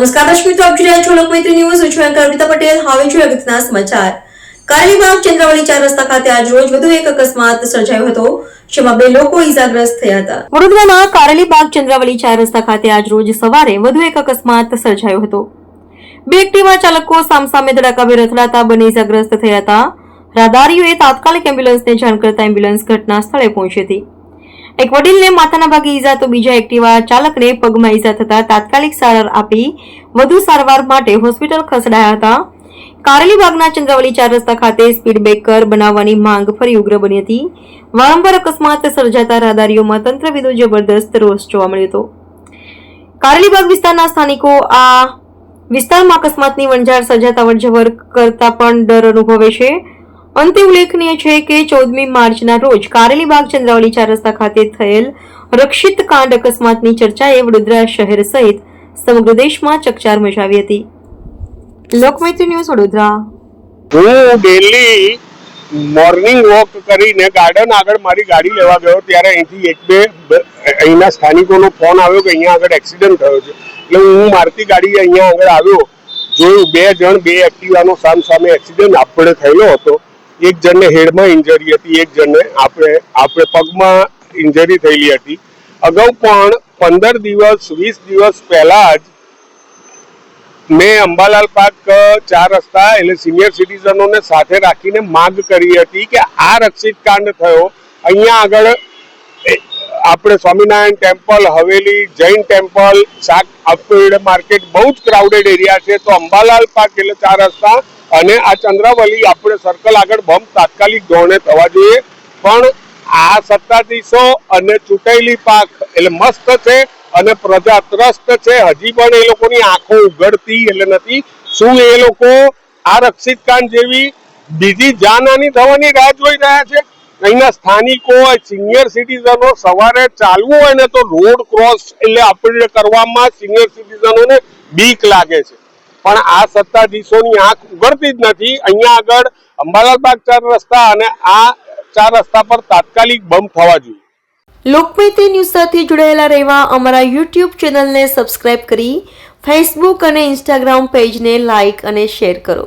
નમસ્કાર, દર્શક મિત્રો, આપ જોઈ રહ્યા છો લોકમિત્ર ન્યૂઝ. હું છું એન્કર અમિતા પટેલ. હવે જોઈએ અગત્યના સમાચાર. કારેલીબાગ ચંદ્રાવલી ચાર રસ્તા ખાતે આજ રોજ વધુ એક અકસ્માત સર્જાયો હતો, જેમાં બે લોકો ઈજાગ્રસ્ત થયા હતા. વડોદરાના કારેલીબાગ ચંદ્રાવલી ચાર રસ્તા ખાતે આજ રોજ સવારે વધુ એક અકસ્માત સર્જાયો હતો. બે એક્ટિવા ચાલકો સામસામે ધડાકાભેર અથડાતા બંને ઈજાગ્રસ્ત થયા હતા. રાહદારીઓએ તાત્કાલિક એમ્બ્યુલન્સને જાણ કરતા એમ્બ્યુલન્સ ઘટના સ્થળે પહોંચી હતી. એક વડીલને માથાના ભાગે ઈજા, તો બીજા એક્ટિવા ચાલકને પગમાં ઈજા થતા તાત્કાલિક સારવાર આપી વધુ સારવાર માટે હોસ્પિટલ ખસેડાયા હતા. કારેલીબાગના ચંદ્રાવલી ચાર રસ્તા ખાતે સ્પીડ બ્રેકર બનાવવાની માંગ ફરી ઉગ્ર બની હતી. વારંવાર અકસ્માત સર્જાતા રાહદારીઓમાં તંત્રવિદો જબરદસ્ત રોષ જોવા મળ્યો હતો. કારેલીબાગ વિસ્તારના સ્થાનિકો આ વિસ્તારમાં અકસ્માતની વણઝાર સર્જાતા અવરજવર કરતા પણ ડર અનુભવે છે. અંતે ઉલ્લેખનીય છે કે ચૌદમી માર્ચના રોજ કારેલીબાગ ચંદ્રાવલી ચાર રસ્તા ખાતે થયેલ રક્ષિત કાંડ અકસ્માતની ચર્ચાએ વડોદરા શહેર સહિત સમગ્ર દેશમાં ચકચાર મચાવી હતી. લોકમૈત્રી ન્યૂઝ વડોદરા. હું ડેલી મોર્નિંગ વોક કરીને ગાર્ડન આગળ મારી ગાડી લેવા ગયો ત્યારે અહીંથી એક બે અહીંના સ્થાનિકોનો ફોન આવ્યો કે અહીંયા આગળ એક્સિડન્ટ થયો છે. એટલે હું મારતી ગાડી અહીંયા આગળ આવ્યો, જોયું બે જણ બે એક્ટિવાનો સામ સામે એક્સિડન્ટ આપણે થયેલો હતો. એક જણને હેડમાં ઇન્જરી હતી, એક જણને આપણે આપણે પગમાં ઇન્જરી થયેલી હતી. અગાઉ પણ પંદર દિવસ, વીસ દિવસ પહેલા જ મેં અંબાલાલ પાર્ક ચાર રસ્તા એટલે સિનિયર સિટીઝનોને સાથે રાખીને માંગ કરી હતી કે આ રક્ષિત કાંડ થયો. અહીંયા આગળ આપણે સ્વામિનારાયણ ટેમ્પલ, હવેલી જૈન ટેમ્પલ, શાક માર્કેટ બહુ જ ક્રાઉડેડ એરિયા છે. તો અંબાલાલ પાર્ક એટલે ચાર રસ્તા અને આ ચંદ્રાવલી આપણે સર્કલ આગળ બમ્પ તાત્કાલિક ધોરણે થવા જોઈએ. પણ આ સત્તાધીશો અને ચૂંટાયેલી પાક એટલે મસ્ત છે અને પ્રજા ત્રસ્ત છે. હજી પણ એ લોકોની આંખો ઉઘડતી એટલે નથી. શું એ લોકો આ રક્ષિત કાંડ જેવી બીજી જાનહાની થવાની રાહ જોઈ રહ્યા છે? અહીંના સ્થાનિકો સિનિયર સિટીઝનો સવારે ચાલવું હોય ને તો રોડ ક્રોસ એટલે આપણે કરવામાં સિનિયર સિટીઝનોને બીક લાગે છે. પણ આ સત્તાધીશોની આંખ ઉગડતી જ નથી. અહીંયા આગળ અંબાલાલ ચાર રસ્તા અને આ ચાર રસ્તા પર તાત્કાલિક બંધ થવા જોઈએ. લોકમૈત્રી ન્યૂઝ સાથે જોડાયેલા રહેવા અમારા યુટ્યુબ ચેનલને સબસ્ક્રાઇબ કરી, ફેસબુક અને ઇન્સ્ટાગ્રામ પેજને લાઇક અને શેર કરો.